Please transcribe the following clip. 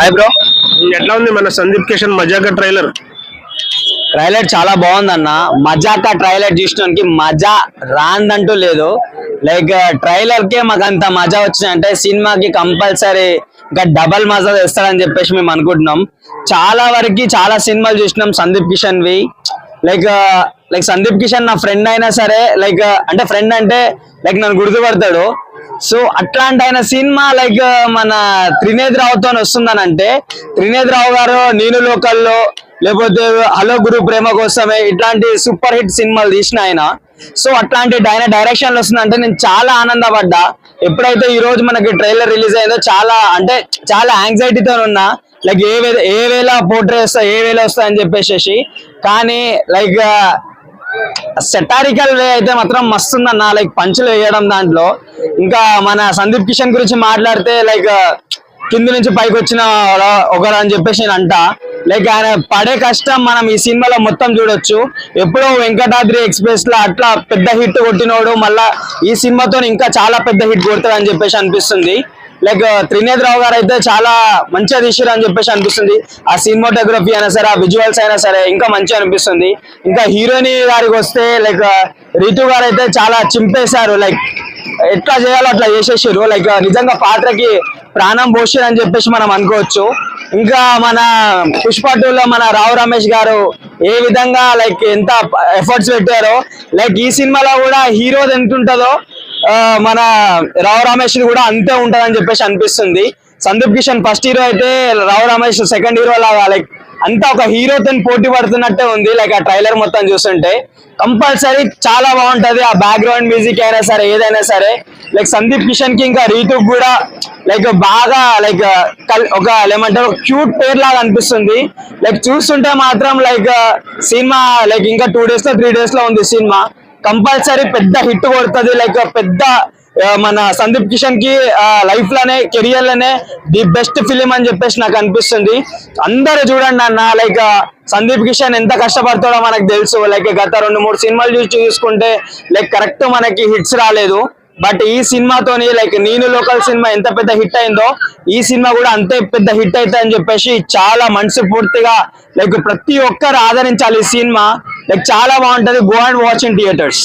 Hi bro ఎట్లా ఉంది మన సందీప్ కిషన్ మజాక ట్రైలర్? ట్రైలర్ చాలా బాగుందన్న. మజాకా ట్రైలర్ చూసడానికి మజా రాందంటూ లేదు. లైక్ ట్రైలర్ కే మాకు అంత మజా వచ్చిందంటే సినిమాకి కంపల్సరీ ఇంకా డబల్ మజా తెస్తాడని చెప్పేసి మేము అనుకుంటున్నాం. చాలా వరకు చాలా సినిమాలు చూసినాం Sundeep Kishan we like like Sundeep Kishan నా ఫ్రెండ్ అయినా సరే లైక్ uh, అంటే ఫ్రెండ్ అంటే లైక్ నన్ను గుర్తుపడతాడు. సో అట్లాంటి ఆయన సినిమా లైక్ uh, మన త్రినేద్ రావుతో వస్తుందని అంటే త్రినేద్ రావు గారు నేను లోకల్లో లేకపోతే హలో గురు ప్రేమ కోసమే ఇట్లాంటి సూపర్ హిట్ సినిమాలు తీసిన ఆయన. సో అట్లాంటి ఆయన డైరెక్షన్లు వస్తుందంటే నేను చాలా ఆనందపడ్డా. ఎప్పుడైతే ఈ రోజు మనకి ట్రైలర్ రిలీజ్ అయిందో చాలా అంటే చాలా యాంగ్జైటీతో ఉన్నా. లైక్ ఏ వే ఏ వేళ పోర్ట్రే వస్తా ఏ వేళ వస్తా అని చెప్పేసి కానీ లైక్ సెటారికల్ వే అయితే మాత్రం మస్తుందన్న లైక్ పంచులు వేయడం దాంట్లో. ఇంకా మన సందీప్ కిషన్ గురించి మాట్లాడితే లైక్ కింది నుంచి పైకి వచ్చిన ఒకరు అని చెప్పేసి నేను అంటా. లైక్ ఆయన పడే కష్టం మనం ఈ సినిమాలో మొత్తం చూడొచ్చు. ఎప్పుడో వెంకటాద్రి ఎక్స్ప్రెస్లో అట్లా పెద్ద హిట్ కొట్టినోడు మళ్ళా ఈ సినిమాతో ఇంకా చాలా పెద్ద హిట్ కొడతాడు అని చెప్పేసి అనిపిస్తుంది. లైక్ త్రినేద్ రావు గారు అయితే చాలా మంచిగా తీసారు అని చెప్పేసి అనిపిస్తుంది. ఆ సినిమాటోగ్రఫీ అయినా సరే ఆ విజువల్స్ అయినా సరే ఇంకా మంచిగా అనిపిస్తుంది. ఇంకా హీరోయిన్ గారికి వస్తే లైక్ రితు గారు అయితే చాలా చింపేశారు. లైక్ ఎట్లా చేయాలో అట్లా చేసేసారు లైక్ నిజంగా పాత్రకి ప్రాణం పోసారు అని చెప్పేసి మనం అనుకోవచ్చు. ఇంకా మన పుష్ప మన రావు రమేష్ గారు ఏ విధంగా లైక్ ఎంత ఎఫర్ట్స్ పెట్టారో లైక్ ఈ సినిమాలో కూడా హీరో ఎంత ఉంటుందో మన రావు రమేష్ కూడా అంతే ఉంటుందని చెప్పేసి అనిపిస్తుంది. సందీప్ కిషన్ ఫస్ట్ హీరో అయితే రావు రమేష్ సెకండ్ హీరో లాగా లైక్ అంతా ఒక హీరోతో పోటీ పడుతున్నట్టే ఉంది. లైక్ ఆ ట్రైలర్ మొత్తం చూస్తుంటే కంపల్సరీ చాలా బాగుంటది. ఆ బ్యాక్గ్రౌండ్ మ్యూజిక్ అయినా సరే ఏదైనా సరే. లైక్ సందీప్ కిషన్కి ఇంకా రీతుకు కూడా లైక్ బాగా లైక్ ఒక ఏమంటారు క్యూట్ పేర్ లాగా అనిపిస్తుంది. లైక్ చూస్తుంటే మాత్రం లైక్ సినిమా లైక్ ఇంకా టూ డేస్లో త్రీ డేస్లో ఉంది సినిమా. కంపల్సరీ పెద్ద హిట్ కొడుతుంది. లైక్ పెద్ద మన సందీప్ కిషన్కి లైఫ్లోనే కెరియర్లోనే ది బెస్ట్ ఫిలిం అని చెప్పేసి నాకు అనిపిస్తుంది. అందరూ చూడండి అన్న లైక్ సందీప్ కిషన్ ఎంత కష్టపడతాడో మనకు తెలుసు. లైక్ గత రెండు మూడు సినిమాలు చూసి చూసుకుంటే లైక్ కరెక్ట్ మనకి హిట్స్ రాలేదు. బట్ ఈ సినిమాతోని లైక్ నేను లోకల్ సినిమా ఎంత పెద్ద హిట్ అయిందో ఈ సినిమా కూడా అంతే పెద్ద హిట్ అవుతుంది అని చెప్పేసి చాలా మనసు పూర్తిగా లైక్ ప్రతి ఒక్కరు ఆదరించాలి ఈ సినిమా. లైక్ చాలా బాగుంటది. Go and watch in theatres.